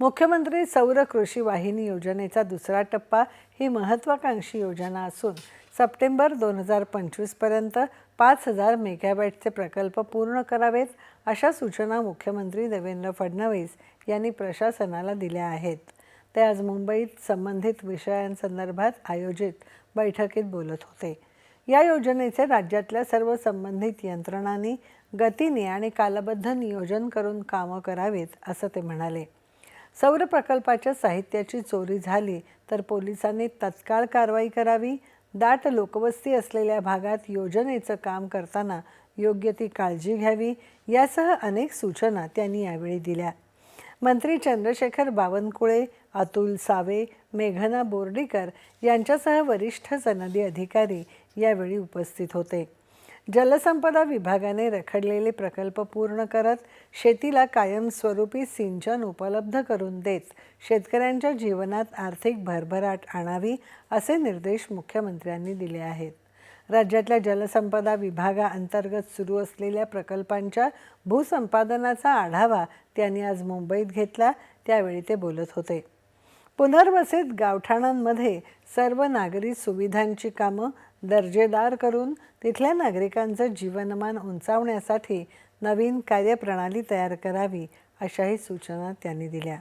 मुख्यमंत्री सौर कृषी वाहिनी योजनेचा दुसरा टप्पा ही महत्त्वाकांक्षी योजना असून सप्टेंबर दोन हजार पंचवीसपर्यंत पाच हजार मेगावॅटचे प्रकल्प पूर्ण करावेत अशा सूचना मुख्यमंत्री देवेंद्र फडणवीस यांनी प्रशासनाला दिल्या आहेत. ते आज मुंबईत संबंधित विषयांसंदर्भात आयोजित बैठकीत बोलत होते. या योजनेचे राज्यातल्या सर्व संबंधित यंत्रणांनी गतीने आणि कालबद्ध नियोजन करून कामं करावीत असं ते म्हणाले. सौर प्रकल्पाच्या साहित्याची चोरी झाली तर पोलिसांनी तत्काळ कारवाई करावी. दाट लोकवस्ती असलेल्या भागात योजनेचं काम करताना योग्य ती काळजी घ्यावी यासह अनेक सूचना त्यांनी यावेळी दिल्या. मंत्री चंद्रशेखर बावनकुळे अतुल सावे मेघना बोर्डीकर यांच्यासह वरिष्ठ सनदी अधिकारी यावेळी उपस्थित होते. जलसंपदा विभागाने रखडलेले प्रकल्प पूर्ण करत शेतीला कायमस्वरूपी सिंचन उपलब्ध करून देत शेतकऱ्यांच्या जीवनात आर्थिक भरभराट आणावी असे निर्देश मुख्यमंत्र्यांनी दिले आहेत. राज्यातल्या जलसंपदा विभागाअंतर्गत सुरू असलेल्या प्रकल्पांच्या भूसंपादनाचा आढावा त्यांनी आज मुंबईत घेतला त्यावेळी ते बोलत होते. पुनर्वसित गावठाणांमध्ये सर्व नागरी सुविधांची कामं दर्जेदार करून तिथल्या नागरिकांचं जीवनमान उंचावण्यासाठी नवीन कार्यप्रणाली तयार करावी अशाही सूचना त्यांनी दिल्या.